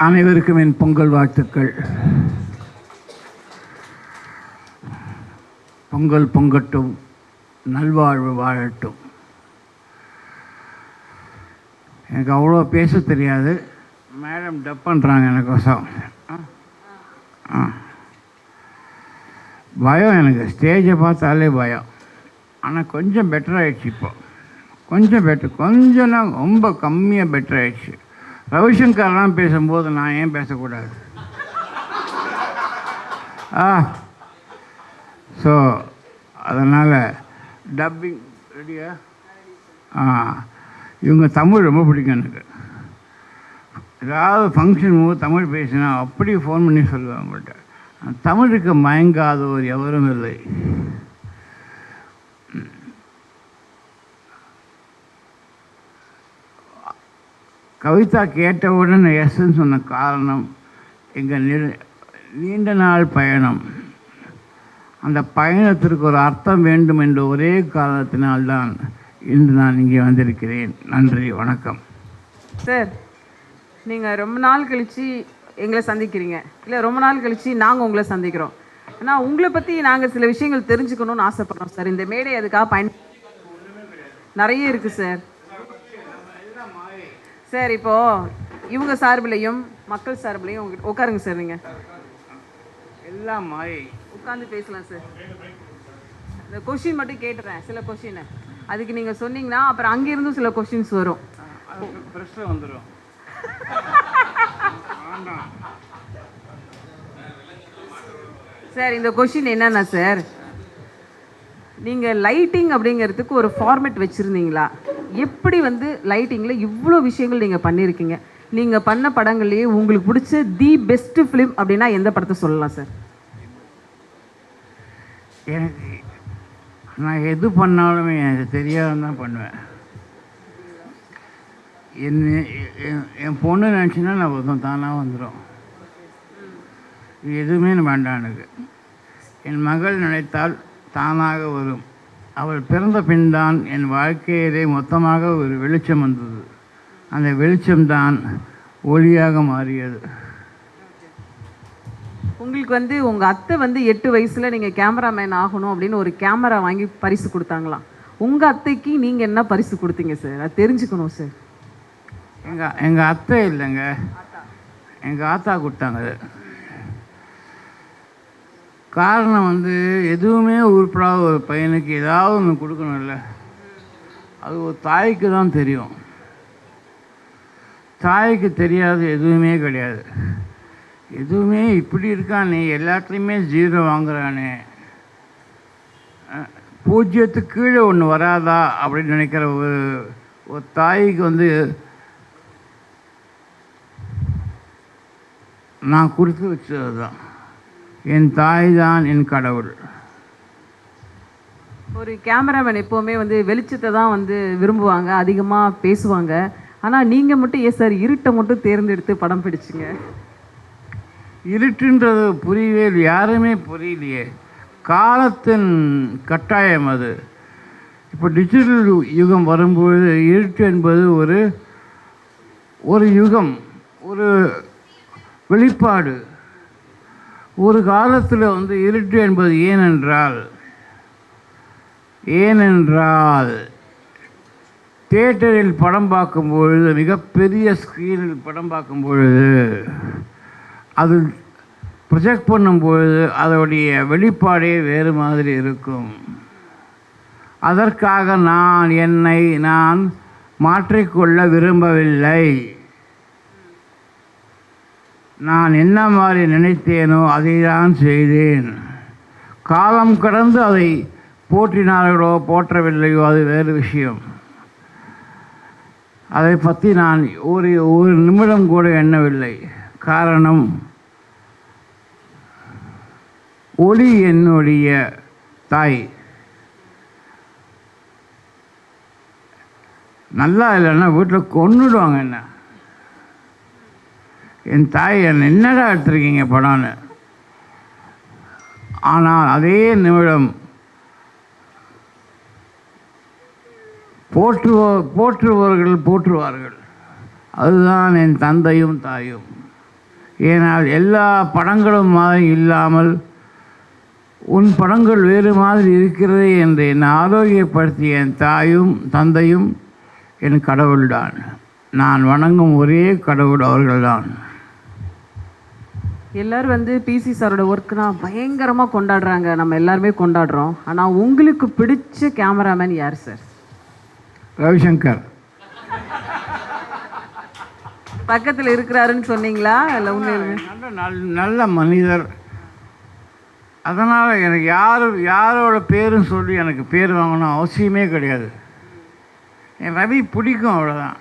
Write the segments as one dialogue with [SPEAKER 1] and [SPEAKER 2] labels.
[SPEAKER 1] அனைவருக்கும் என் பொங்கல் வாழ்த்துக்கள். பொங்கல் பொங்கட்டும் நல்வாழ்வு வாழட்டும். எனக்கு அவ்வளோ பேச தெரியாது. மேடம் டப் பண்ணுறாங்க எனக்கோசம். ஆ. ஆ. பயம் எனக்கு. ஸ்டேஜை பார்த்தாலே பயம். ஆனால் கொஞ்சம் பெட்டர் ஆகிடுச்சு இப்போ. கொஞ்சம் பெட்டர் கொஞ்சம்னா ரொம்ப கம்மியாக பெட்டர் ஆகிடுச்சு ரவிசங்கர்லாம் பேசும்போது நான் ஏன் பேசக்கூடாது? ஆ ஸோ அதனால் டப்பிங் ரெடியா ஆ இவங்க தமிழ் ரொம்ப பிடிக்கும் எனக்கு. ஏதாவது ஃபங்க்ஷன் போது தமிழ் பேசினா அப்படியே ஃபோன் பண்ணி சொல்லுவேன் அவங்கள்ட்ட தமிழுக்கு மயங்காதவர் எவரும் இல்லை. கவிதா கேட்டவுடன் எஸ்ன்னு சொன்ன காரணம் எங்கள் நீண்ட நாள் பயணம். அந்த பயணத்திற்கு ஒரு அர்த்தம் வேண்டும் என்ற ஒரே காரணத்தினால்தான் இன்று நான் இங்கே வந்திருக்கிறேன். நன்றி வணக்கம்.
[SPEAKER 2] சார் நீங்கள் ரொம்ப நாள் கழித்து எங்களை சந்திக்கிறீங்க. இல்லை ரொம்ப நாள் கழித்து நாங்கள் உங்களை சந்திக்கிறோம். ஆனால் உங்களை பற்றி நாங்கள் சில விஷயங்கள் தெரிஞ்சுக்கணும்னு ஆசைப்படுறோம் சார். இந்த மேடை அதுக்காக பயன் நிறைய இருக்குது சார். சார் இப்போது இவங்க சார்பிலையும் மக்கள் சார்பிலையும் உங்க- உட்காருங்க சார் நீங்கள்
[SPEAKER 1] எல்லாம் மாயை
[SPEAKER 2] உட்காந்து பேசலாம் சார். இந்த கொஷின் மட்டும் கேட்டுறேன் சில கொஷினை அதுக்கு நீங்கள் சொன்னீங்கன்னா அப்புறம் அங்கேருந்தும் சில கொஷின்ஸ் வரும்.
[SPEAKER 1] ப்ரெஷ்ஷில் வந்துடும்
[SPEAKER 2] சார் இந்த கொஷின் என்னன்னா சார் நீங்கள் லைட்டிங் அப்படிங்கிறதுக்கு ஒரு ஃபார்மேட் வச்சுருந்தீங்களா? எப்படி வந்து லைட்டிங்கில் இவ்வளோ விஷயங்கள் நீங்கள் பண்ணியிருக்கீங்க நீங்கள் பண்ண படங்கள்லேயே உங்களுக்கு பிடிச்ச தி பெஸ்ட்டு ஃபிலிம் அப்படின்னா எந்த படத்தை சொல்லலாம் சார்
[SPEAKER 1] எனக்கு நான் எது பண்ணாலுமே எனக்கு தெரியாமல் தான் பண்ணுவேன். என்ன என் என் பொண்ணு நினச்சின்னா நான் வரும் தானாக வந்துடும் எதுவுமே வேண்டாம் எனக்கு. என் மகள் நினைத்தால் தானாக வரும். அவள் பிறந்த பின்தான் என் வாழ்க்கையிலே மொத்தமாக ஒரு வெளிச்சம் வந்தது. அந்த வெளிச்சம்தான் ஒளியாக மாறியது.
[SPEAKER 2] உங்களுக்கு வந்து உங்கள் அத்தை வந்து எட்டு வயசில் நீங்கள் கேமராமேன் ஆகணும் அப்படின்னு ஒரு கேமரா வாங்கி பரிசு கொடுத்தாங்களாம். உங்கள் அத்தைக்கு நீங்கள் என்ன பரிசு கொடுத்தீங்க சார் அது தெரிஞ்சுக்கணும் சார்
[SPEAKER 1] எங்கள் எங்கள் அத்தை இல்லைங்க. எங்கள் ஆத்தா கொடுத்தாங்க. காரணம் வந்து எதுவுமே உருப்படாத ஒரு பையனுக்கு ஏதாவது ஒன்று கொடுக்கணும்ல. அது ஒரு தாய்க்கு தான் தெரியும். தாய்க்கு தெரியாது எதுவுமே கிடையாது. எதுவுமே இப்படி இருக்கானே எல்லாத்துலேயுமே ஜீரோ வாங்குறானே. பூஜ்ஜியத்துக்கு கீழே ஒன்று வராதா அப்படின்னு நினைக்கிற ஒரு ஒரு தாய்க்கு வந்து நான் கொடுத்து வச்சது தான் என் தாய் தான் என் கடவுள்.
[SPEAKER 2] ஒரு கேமராமேன் எப்போவுமே வந்து வெளிச்சத்தை தான் வந்து விரும்புவாங்க அதிகமாக பேசுவாங்க. ஆனால் நீங்கள் மட்டும் ஏன் சார் இருட்டை மட்டும் தேர்ந்தெடுத்து படம் பிடிச்சிங்க?
[SPEAKER 1] இருட்டுன்றது புரியவே யாருமே புரியலையே. காலத்தின் கட்டாயம் அது. இப்போ டிஜிட்டல் யுகம் வரும்பொழுது இருட்டு என்பது ஒரு ஒரு யுகம் ஒரு வெளிப்பாடு. ஒரு காலத்தில் வந்து இருட்டு என்பது ஏனென்றால் ஏனென்றால் தேட்டரில் படம் பார்க்கும் பொழுது மிகப்பெரிய ஸ்க்ரீனில் படம் பார்க்கும் பொழுது அது ப்ரொஜெக்ட் பண்ணும் பொழுது அதோடைய வெளிப்பாடே வேறு மாதிரி இருக்கும். அதற்காக நான் என்னை நான் மாற்றிக்கொள்ள விரும்பவில்லை. நான் என்ன மாதிரி நினைத்தேனோ அதை தான் செய்தேன். காலம் கடந்து அதை போற்றினார்களோ போற்றவில்லையோ அது வேறு விஷயம். அதை பற்றி நான் ஒரு ஒரு நிமிடம் கூட எண்ணவில்லை. காரணம் ஒளி என்னுடைய தாய். நல்லா இல்லைன்னா வீட்டில் கொண்டுடுவாங்க என்ன? என் தாய் என்னை என்னடா எடுத்திருக்கீங்க படம்னு. ஆனால் அதே நிமிடம் போற்றுவோ போற்றுபவர்கள் போற்றுவார்கள். அதுதான் என் தந்தையும் தாயும். ஏனால் எல்லா படங்களும் மாதிரி இல்லாமல் உன் படங்கள் வேறு மாதிரி இருக்கிறது என்று என்னை ஆரோக்கியப்படுத்திய என் தாயும் தந்தையும் என் கடவுள்தான். நான் வணங்கும் ஒரே கடவுள் அவர்கள்தான்.
[SPEAKER 2] எல்லாரும் வந்து பிசி சாரோட ஒர்க்னா பயங்கரமா கொண்டாடுறாங்க. நம்ம எல்லாருமே கொண்டாடுறோம். ஆனா உங்களுக்கு பிடிச்ச கேமராமேன் யார் சார்
[SPEAKER 1] ரவிசங்கர்.
[SPEAKER 2] பக்கத்துல இருக்கிறாருன்னு சொன்னீங்களா? இல்ல உண்மையிலுமே?
[SPEAKER 1] நல்ல நல் நல்ல மனிதர். அதனால் எனக்கு யார் யாரோட பேரும் சொல்லி எனக்கு பேர் வாங்கணும் அவசியமே கிடையாது. என் ரவி பிடிக்கும் அவ்வளோதான்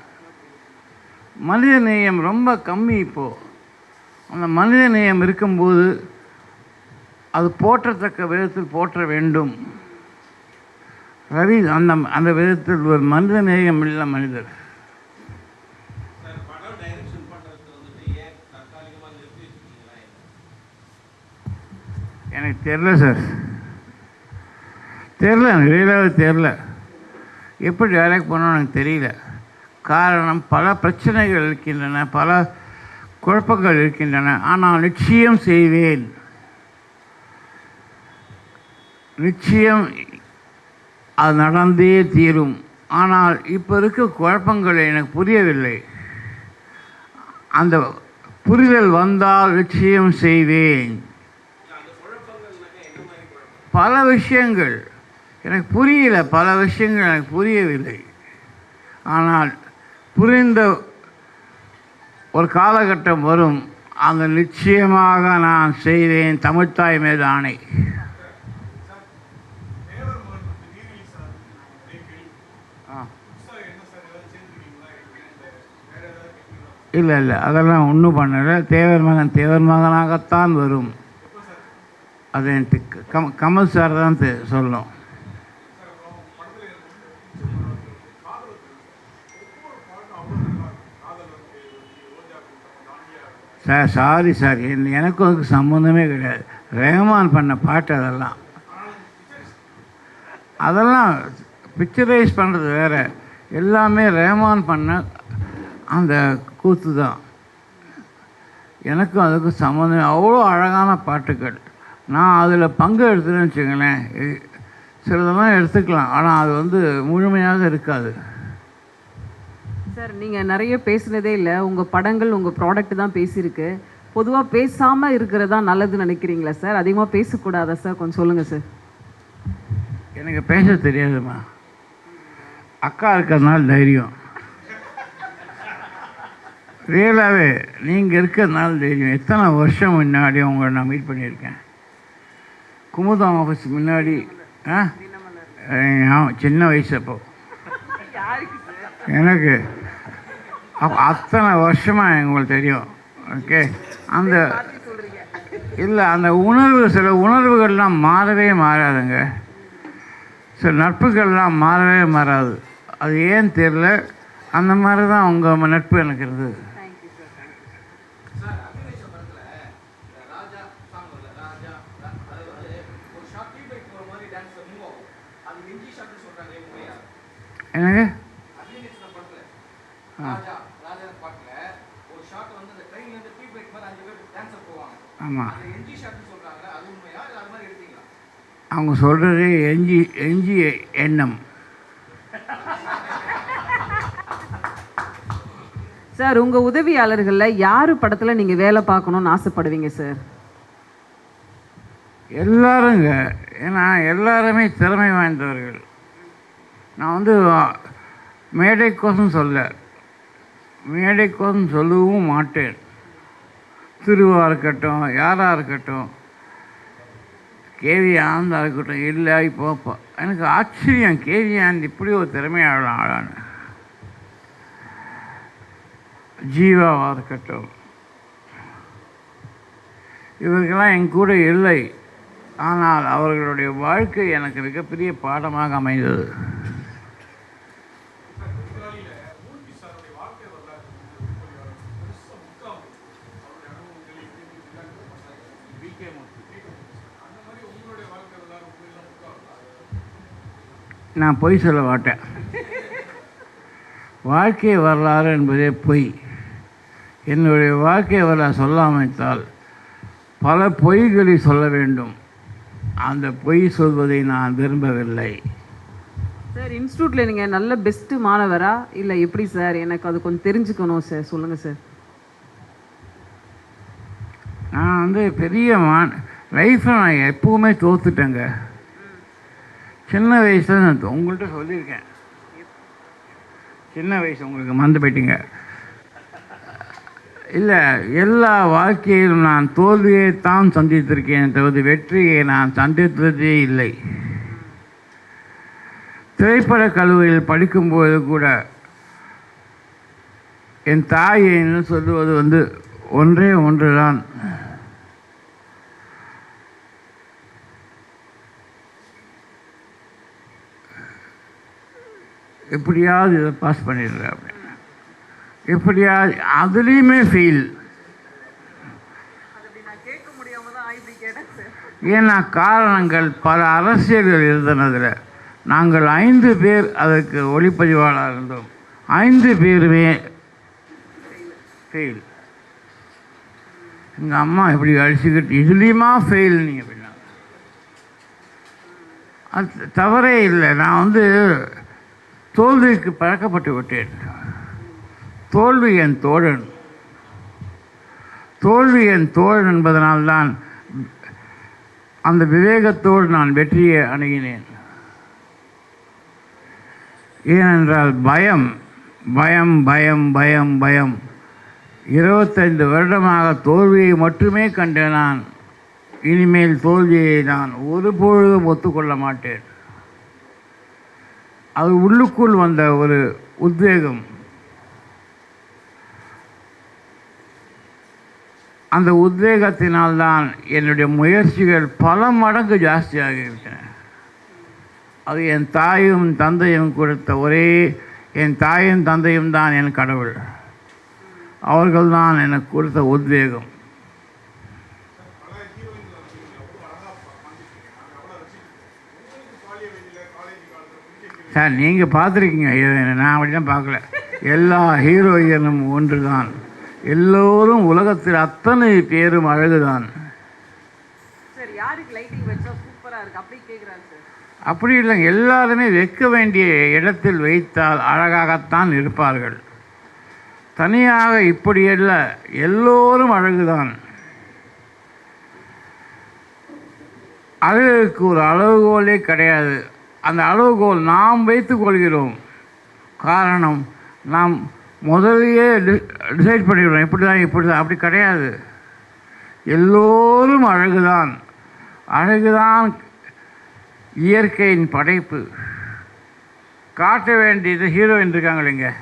[SPEAKER 1] மனித நேயம் ரொம்ப கம்மி இப்போது அந்த மனித நேயம் இருக்கும்போது அது போற்றத்தக்க விதத்தில் போற்ற வேண்டும். ரவி அந்த அந்த விதத்தில் ஒரு மனித நேயம் இல்லை மனிதர். எனக்கு தெரில சார் தெரில எனக்கு ரியலாகவே தெரில எப்படி டைரக்ட் பண்ணணும்னு எனக்கு தெரியல. காரணம் பல பிரச்சனைகள் இருக்கின்றன பல குழப்பங்கள் இருக்கின்றன. ஆனால் நிச்சயம் செய்வேன். நிச்சயம் அது நடந்தே தீரும். ஆனால் இப்போ இருக்க குழப்பங்கள் எனக்கு புரியவில்லை. அந்த புரிதல் வந்தால் நிச்சயம் செய்வேன். பல விஷயங்கள். எனக்கு புரியல. பல விஷயங்கள் எனக்கு புரியவில்லை. ஆனால் புரிந்த ஒரு காலகட்டம் வரும் அந்த நிச்சயமாக நான் செய்வேன். தமிழ்த்தாய் மீது ஆணை. இல்லை இல்லை அதெல்லாம் ஒன்றும் பண்ணலை. தேவர் மகன் தேவர் மகனாகத்தான் வரும். அது எனக்கு கம் கமல் சார் தான் சொல்லும் சார் சாரி சார் எனக்கும் அதுக்கு சம்மந்தமே கிடையாது. ரேமான் பண்ண பாட்டு அதெல்லாம். அதெல்லாம் பிக்சரைஸ் பண்ணுறது வேறு. எல்லாமே ரேமான் பண்ண அந்த கூத்து தான். எனக்கும் அதுக்கும் சம்மந்தம் அவ்வளோ அழகான பாட்டுகள். நான் அதில் பங்கு எடுத்துன்னு வச்சுங்களேன் சிலதெல்லாம் எடுத்துக்கலாம். ஆனால் அது வந்து முழுமையாக இருக்காது.
[SPEAKER 2] சார் நீங்க நிறைய பேசுனதே இல்லை. உங்க படங்கள் உங்க ப்ராடக்ட் தான் பேசியிருக்கு. பொதுவா பேசாம இருக்கிறதா நல்லதுன்னு நினைக்கிறீங்களா சார்? அதிகமா பேசக்கூடாதா சார்? கொஞ்சம் சொல்லுங்க சார்.
[SPEAKER 1] எனக்கு பேச தெரியாதும்மா அக்கா இருக்கிறதுனால தைரியம். ரியலாகவே நீங்கள் இருக்கிறதுனால தைரியம். எத்தனை வருஷம் முன்னாடி உங்களை நான் மீட் பண்ணியிருக்கேன்? குமுதம் ஆஃபீஸ் முன்னாடி ஆ? சின்ன வயசு அப்போ. எனக்கு அப்போ அத்தனை வருஷமாக உங்களுக்கு தெரியும். ஓகே அந்த இல்லை அந்த உணர்வு சில உணர்வுகள்லாம் மாறவே மாறாதுங்க. சில நட்புகள்லாம் மாறவே மாறாது. அது ஏன் தெரில அந்த மாதிரி தான் உங்கள் நட்பு எனக்கு இருந்தது. எனக்கு ஆமாம் அவங்க சொல்கிறது எஞ்சி எஞ்சி எண்ணம்.
[SPEAKER 2] சார் உங்க உதவியாளர்கள்ல யாரு படத்துல நீங்க வேலை பார்க்கணும்னு ஆசைப்படுவீங்க சார்?
[SPEAKER 1] எல்லாருங்க. ஏன்னா எல்லாருமே திறமை வாய்ந்தவர்கள். நான் வந்து மேடைக்கோசம் சொல்ல. மேடைக்கோசம் சொல்லவும் மாட்டேன். திருவா இருக்கட்டும் யாராக இருக்கட்டும் கேவி ஆனந்தா இருக்கட்டும் இல்லை இப்போ எனக்கு ஆச்சரியம். கேவி இப்படி ஒரு திறமையான ஆளான ஜீவாவாக இருக்கட்டும். இவர்களெல்லாம் என் கூட இல்லை. ஆனால் அவர்களுடைய வாழ்க்கை எனக்கு மிகப்பெரிய பாடமாக அமைந்தது. நான் பொய் சொல்ல மாட்டேன். வாழ்க்கை வரலாறு என்பதே பொய். என்னுடைய வாழ்க்கையை அவர் சொல்லாமைத்தால் பல பொய்களை சொல்ல வேண்டும். அந்த பொய் சொல்வதை நான் விரும்பவில்லை.
[SPEAKER 2] சார் இன்ஸ்டியூட்டில் நீங்கள் நல்ல பெஸ்ட்டு மாணவரா? இல்லை எப்படி சார்? எனக்கு அது கொஞ்சம் தெரிஞ்சுக்கணும் சார். சொல்லுங்கள் சார்.
[SPEAKER 1] நான் வந்து பெரிய மான் லைஃப்பில் நான் எப்பவுமே தோத்துட்டேங்க. சின்ன வயசில் நான் உங்கள்கிட்ட சொல்லியிருக்கேன். சின்ன வயசு உங்களுக்கு மறந்து போயிட்டீங்க. இல்லை எல்லா வாழ்க்கையிலும் நான் தோல்வியை தான் சந்தித்திருக்கேன் தவிர வெற்றியை நான் சந்தித்ததே இல்லை. திரைப்பட கல்லூரியில் படிக்கும்போது கூட என் தாய் என்று சொல்லுவது வந்து ஒன்றே ஒன்றுதான். எப்படியாவது இதை பாஸ் பண்ணிடுறேன் அப்படின்னு. எப்படியாவது அதுலேயுமே ஃபெயில் ஏன்னா காரணங்கள் பல அரசியல்கள் இருந்தனதில். நாங்கள் ஐந்து பேர் அதற்கு ஒளிப்பதிவாளர் இருந்தோம். ஐந்து பேருமே ஃபெயில் எங்கள் அம்மா இப்படி அழிச்சுக்கிட்டு இதுலேயுமா ஃபெயில் நீங்கள் அப்படின்னா. அது தவறே இல்லை. நான் வந்து தோல்விக்கு பழக்கப்பட்டு விட்டேன். தோல்வி என் தோழன். தோல்வி என் தோழன் என்பதனால்தான் அந்த விவேகத்தோடு நான் வெற்றியை அணுகினேன். ஏனென்றால் பயம் பயம் பயம் பயம் பயம். இருபத்தைந்து வருடமாக தோல்வியை மட்டுமே கண்ட நான் இனிமேல் தோல்வியை நான் ஒருபொழுதும் ஒத்துக்கொள்ள மாட்டேன். அது உள்ளுக்குள் வந்த ஒரு உத்வேகம். அந்த உத்வேகத்தினால்தான் என்னுடைய முயற்சிகள் பல மடங்கு ஜாஸ்தியாகிவிட்டன. அது என் தாயும் தந்தையும் கொடுத்த ஒரே என் தாயும் தந்தையும் தான் என் கடவுள். அவர்கள்தான் எனக்கு கொடுத்த உத்வேகம். சார் நீங்கள் பார்த்துருக்கீங்க. நான் அப்படிலாம் பார்க்கல. எல்லா ஹீரோயினும் ஒன்று தான் எல்லோரும் உலகத்தில் அத்தனை பேரும் அழகுதான்.
[SPEAKER 2] அப்படி
[SPEAKER 1] இல்லைங்க எல்லாருமே வைக்க வேண்டிய இடத்தில் வைத்தால் அழகாகத்தான் இருப்பார்கள். தனியாக இப்படி அல்ல எல்லோரும் அழகுதான். அழகுக்கு ஒரு அளவுகோலே கிடையாது. அந்த அளவுகோல் நாம் வைத்துக் கொள்கிறோம். காரணம் நாம் முதலையே டிசைட் பண்ணிடுறோம். இப்படி தான் இப்படி தான் அப்படி கிடையாது. எல்லோரும் அழகுதான். அழகுதான் இயற்கையின் படைப்பு. காட்ட வேண்டியது ஹீரோயின் இருக்காங்க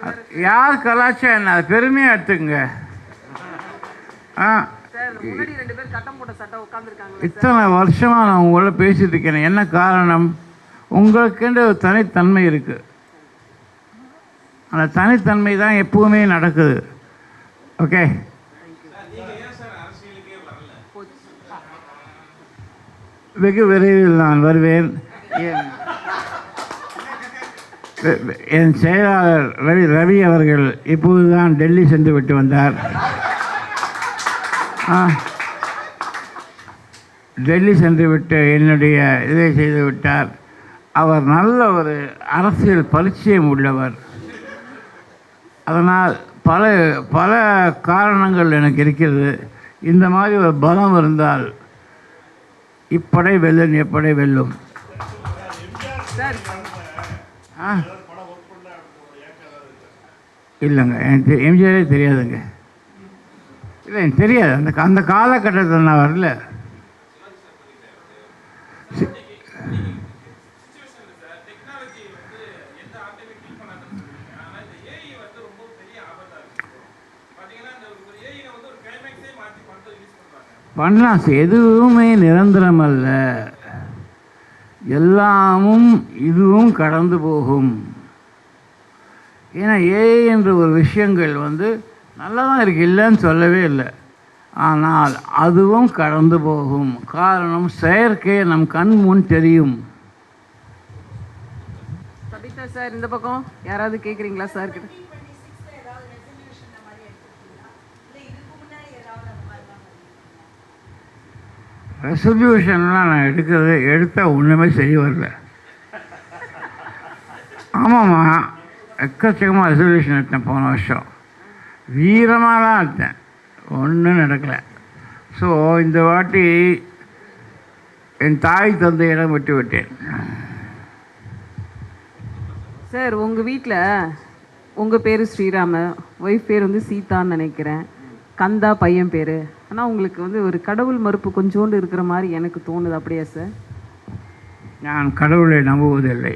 [SPEAKER 2] வேற
[SPEAKER 1] யார் கலாச்சாரம் என்ன? அது பெருமையாக எடுத்துக்கங்க. ஆ. இத்தனை வருஷமாக நான் உங்களோட பேசிட்டு இருக்கேன் என்ன காரணம்? உங்களுக்கென்று ஒரு தனித்தன்மை இருக்குது அந்த தனித்தன்மை தான் எப்பவுமே நடக்குது. ஓகே? வெகு விரைவில் நான் வருவேன். என் செயலாளர் ரவி ரவி அவர்கள் இப்போதுதான் டெல்லி சென்று விட்டு வந்தார். டெல்லி சென்றுவிட்டு என்னுடைய இதை செய்துவிட்டார். அவர் நல்ல ஒரு அரசியல் பரிச்சயம் உள்ளவர். அதனால் பல பல காரணங்கள் எனக்கு இருக்கிறது. இந்த மாதிரி ஒரு பலம் இருந்தால் இப்படை வெல்லும் எப்படை வெல்லும். ஆ. இல்லைங்க எனக்கு எம்ஜிஆரே தெரியாதுங்க. இல்லை எனக்கு தெரியாது. அந்த அந்த காலகட்டத்தில் நான் வரல. பண்ணலாம். எதுவுமே நிரந்தரம் அல்ல. எல்லாமும் இதுவும் கடந்து போகும். ஏன்னா ஏ என்ற ஒரு விஷயங்கள் வந்து நல்லா தான் இருக்குது இல்லைன்னு சொல்லவே இல்லை. ஆனால் அதுவும் கடந்து போகும். காரணம் செயற்கை நம் கண் முன் தெரியும்.
[SPEAKER 2] சபிதா சார் இந்த பக்கம் யாராவது கேக்குறீங்களா சார் கிட்ட?
[SPEAKER 1] ரெசல்யூஷன்லாம் நான் எடுக்கிறது எடுத்தால் ஒன்றுமே சரி வரல. ஆமாம்மா எக்கச்சக்கமாக ரெசல்யூஷன் எடுத்தேன் போன வருஷம். வீரமாக தான் எடுத்தேன் ஒன்றும் நடக்கலை. ஸோ இந்த வாட்டி என் தாய் தந்தையிடம் விட்டு விட்டேன்.
[SPEAKER 2] சார் உங்க வீட்ல உங்க பேரு ஸ்ரீராம ஒய்ஃப் பேர் வந்து சீதான்னு நினைக்கிறேன். கந்தா பையன் பேரு. ஆனா உங்களுக்கு வந்து ஒரு கடவுள் மறுப்பு கொஞ்சோண்டு இருக்கிற மாதிரி எனக்கு தோணுது அப்படியா சார்
[SPEAKER 1] நான் கடவுளை நம்புவதில்லை.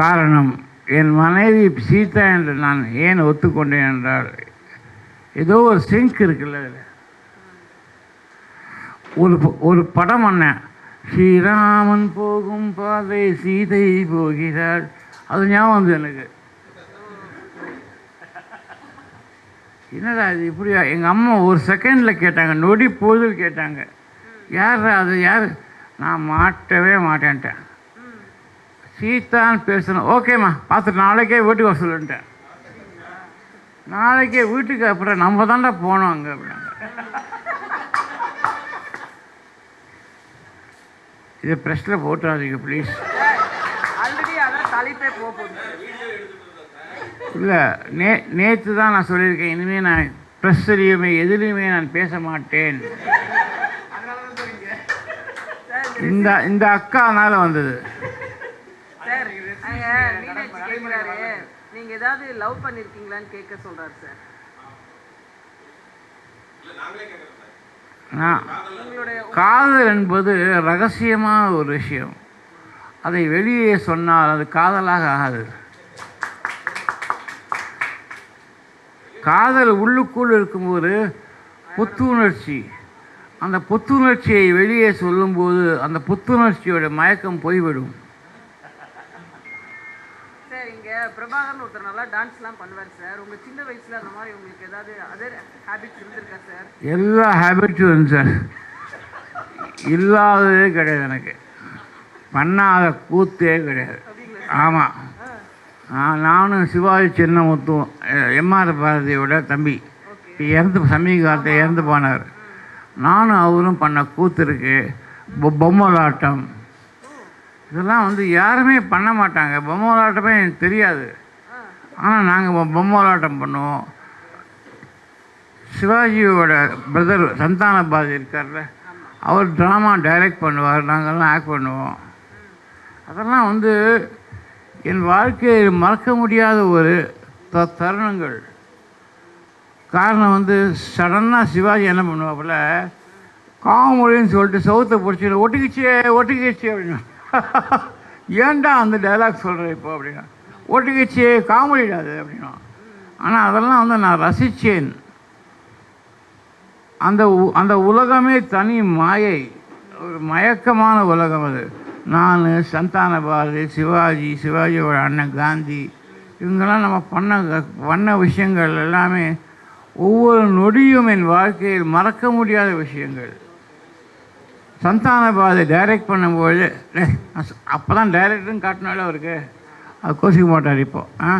[SPEAKER 1] காரணம் என் மனைவி சீதா என்று நான் ஏன் ஒத்துக்கொண்டேன் என்றால் ஏதோ ஒரு சிங்க் இருக்குல்ல அதில். ஒரு ப- ஒரு படம் பண்ணேன். ஸ்ரீராமன் போகும் பாதை சீதை போகிறாள். அது ஞாபகம் வந்து எனக்கு. என்னடா இது இப்படியா எங்கள் அம்மா ஒரு செகண்டில் கேட்டாங்க நொடி பொழுதில் கேட்டாங்க. யார் அது யார்? நான் மாட்டவே மாட்டேன்ட்டேன். சீதான்னு பேசணும். ஓகேம்மா பார்த்துட்டு நாளைக்கே வீட்டுக்கு வர சொல்லிட்டேன். நாளைக்கே வீட்டுக்கு அப்புறம் நம்ம தாண்டா போனோம் அங்கே அப்படின்னாங்க. இதை ப்ரெஸ்ஸில் போட்டுறாதீங்க ப்ளீஸ் இல்லை நே நேற்று தான் நான் சொல்லியிருக்கேன். இனிமேல் நான் ப்ரெஸ்ஸுலேயுமே எதுலேயுமே நான் பேச மாட்டேன். இந்த இந்த அக்கானால வந்தது.
[SPEAKER 2] மீனாட்சி கேக்குறாரு நீங்க ஏதாவது லவ் பண்ணிருக்கீங்களான்னு கேட்க சொல்றாரு சார்.
[SPEAKER 1] காதல் என்பது ரகசியமான ஒரு விஷயம். அதை வெளியே சொன்னால் அது காதலாக ஆகாது. காதல் உள்ளுக்குள் இருக்கும்போது புத்துணர்ச்சி. அந்த புத்துணர்ச்சியை வெளியே சொல்லும்போது அந்த புத்துணர்ச்சியோட மயக்கம் போய்விடும்.
[SPEAKER 2] பிரபாகர்னு ஒருத்தர் நல்லா டான்ஸ்லாம் பண்ணுவார் சார் உங்க சின்ன வயசுல அந்த மாதிரி உங்களுக்கு ஏதாவது அதர் ஹேபிட்ஸ் இருந்திருக்கா சார்
[SPEAKER 1] எல்லா ஹேபிட்ஸும் இருந்து சார் இல்லாததே கிடையாது எனக்கு. பண்ணாத கூத்தே கிடையாது. ஆமாம் நானும் சிவாஜி சின்னமுத்தும் எம்ஆர் பாரதியோட தம்பி. இறந்து சமீகாலத்தை இறந்து போனார். நானும் அவரும் பண்ண கூத்து இருக்கு. பொ- பொம்மலாட்டம். இதெல்லாம் வந்து யாருமே பண்ண மாட்டாங்க. பொம்மை பொம்மலாட்டமே எனக்கு தெரியாது. ஆனால் நாங்கள் பொம்மை பொம்மலாட்டம் பண்ணுவோம். சிவாஜியோட பிரதர் சந்தானபாதி இருக்கார்ல அவர் ட்ராமா டைரக்ட் பண்ணுவார். நாங்கள்லாம் ஆக்ட் பண்ணுவோம். அதெல்லாம் வந்து என் வாழ்க்கையில் மறக்க முடியாத ஒரு த தருணங்கள். காரணம் வந்து சடனாக சிவாஜி என்ன பண்ணுவாப்புல காமொழின்னு சொல்லிட்டு சவுத்தை பிடிச்சி ஒட்டுக்கிச்சே ஒட்டுக்கிச்சே அப்படின்னு ஏன்டா அந்த டைலாக் சொல்கிற இப்போ அப்படின்னா? ஓட்டுக்கட்சி காமெடிடா அது அப்படின்னா. ஆனால் அதெல்லாம் வந்து நான் ரசித்தேன் அந்த உ- அந்த உலகமே தனி மாயை. ஒரு மயக்கமான உலகம் அது. நான் சந்தான பாரதி சிவாஜி சிவாஜியோட அண்ணன் காந்தி. இவங்கெல்லாம் நம்ம பண்ண பண்ண விஷயங்கள் எல்லாமே ஒவ்வொரு நொடியும் என் வாழ்க்கையில் மறக்க முடியாத விஷயங்கள். சந்தான பாரதி டைரக்ட் பண்ணும்போது அப்போ தான் டைரக்டரும் காட்டினாலும் அவருக்கு அது கோசிக்க மாட்டார் இப்போ. ஆ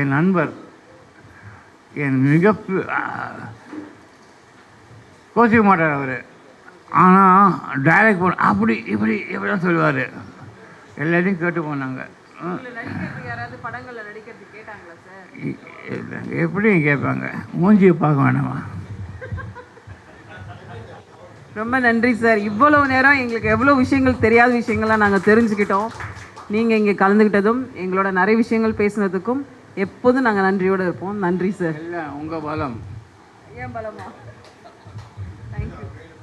[SPEAKER 1] என் நண்பர் என் மிக கோச்சிக்க மாட்டார் அவர். ஆனால் டைரக்ட் பண்ண அப்படி இப்படி இப்படிலாம் சொல்லுவார். எல்லாத்தையும் கேட்டு போனாங்க எப்படியும் கேட்பாங்க. மூஞ்சியை பார்க்க வேணாமா?
[SPEAKER 2] ரொம்ப நன்றி சார். இவ்வளவு நேரம் எங்களுக்கு எவ்வளோ விஷயங்கள் தெரியாத விஷயங்கள்லாம் நாங்கள் தெரிஞ்சுக்கிட்டோம். நீங்கள் இங்கே கலந்துக்கிட்டதும் எங்களோட நிறைய விஷயங்கள் பேசினதுக்கும் எப்போதும் நாங்கள் நன்றியோடு இருப்போம். நன்றி சார்.
[SPEAKER 1] இல்லை உங்கள் பலம்.
[SPEAKER 2] ஏன் பலமா?